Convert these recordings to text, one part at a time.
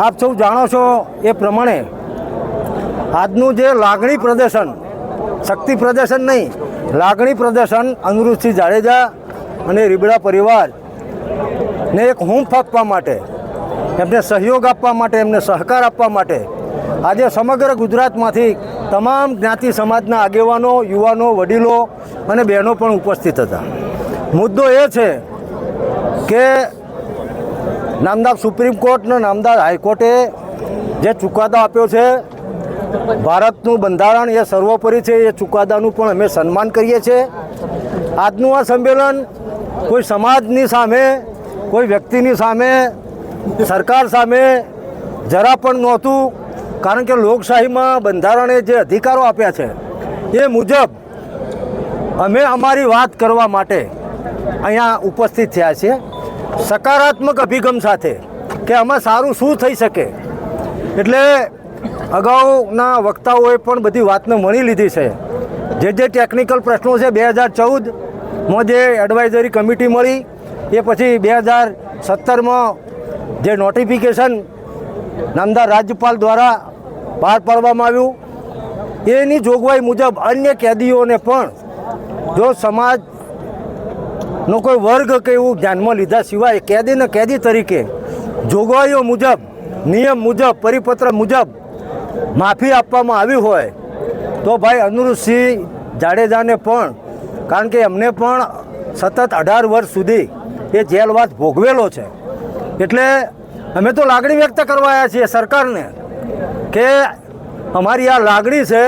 આપ સૌ જાણો છો એ પ્રમાણે આજનું જે લાગણી પ્રદર્શન, શક્તિ પ્રદર્શન નહીં, લાગણી પ્રદર્શન અનુરૂધસિંહ જાડેજા અને રીબડા પરિવાર ને એક હુંફ આપવા માટે, એમને સહયોગ આપવા માટે, એમને સહકાર આપવા માટે આજે સમગ્ર ગુજરાતમાંથી તમામ જ્ઞાતિ સમાજના આગેવાનો, યુવાનો, વડીલો અને બહેનો પણ ઉપસ્થિત હતા. મુદ્દો એ છે કે નામદાર સુપ્રીમ કોર્ટનો નામદાર હાઈકોર્ટે જે ચુકાદો આપ્યો છે, ભારતનું બંધારણ એ સર્વોપરી છે, એ ચુકાદાનું પણ અમે સન્માન કરીએ છીએ. આજનું આ સંમેલન કોઈ સમાજની સામે, કોઈ વ્યક્તિની સામે, સરકાર સામે જરા પણ નહોતું, કારણ કે લોકશાહીમાં બંધારણે જે અધિકારો આપ્યા છે, એ મુજબ અમે અમારી વાત કરવા માટે અહીંયા ઉપસ્થિત થયા છીએ સકારાત્મક અભિગમ સાથે કે આમાં સારું શું થઈ શકે. એટલે અગાઉના વક્તાઓએ પણ બધી વાતને મળી લીધી છે. જે જે ટેકનિકલ પ્રશ્નો છે, બે હજાર ચૌદમાં જે એડવાઇઝરી કમિટી મળી, એ પછી બે હજાર સત્તરમાં જે નોટિફિકેશન નામદાર રાજ્યપાલ દ્વારા બહાર પાડવામાં આવ્યું. એની જોગવાઈ મુજબ અન્ય કેદીઓને પણ જો સમાજ નો કોઈ વર્ગ કે એવું ધ્યાનમાં લીધા સિવાય કેદીને કેદી તરીકે જોગવાઈઓ મુજબ, નિયમ મુજબ, પરિપત્ર મુજબ માફી આપવામાં આવી હોય તો ભાઈ અનુરૂધસિંહ જાડેજાને પણ, કારણ કે એમને પણ સતત અઢાર વર્ષ સુધી એ જેલવાસ ભોગવેલો છે. એટલે અમે તો લાગણી વ્યક્ત કરવા આવ્યા છીએ સરકારને કે અમારી આ લાગણી છે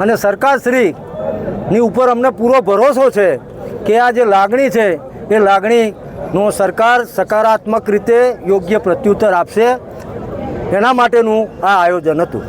અને સરકારશ્રીની ઉપર અમને પૂરો ભરોસો છે કે આ જે લાગણી છે, એ લાગણીનો સરકાર સકારાત્મક રીતે યોગ્ય પ્રત્યુત્તર આપશે. એના માટેનું આ આયોજન હતું.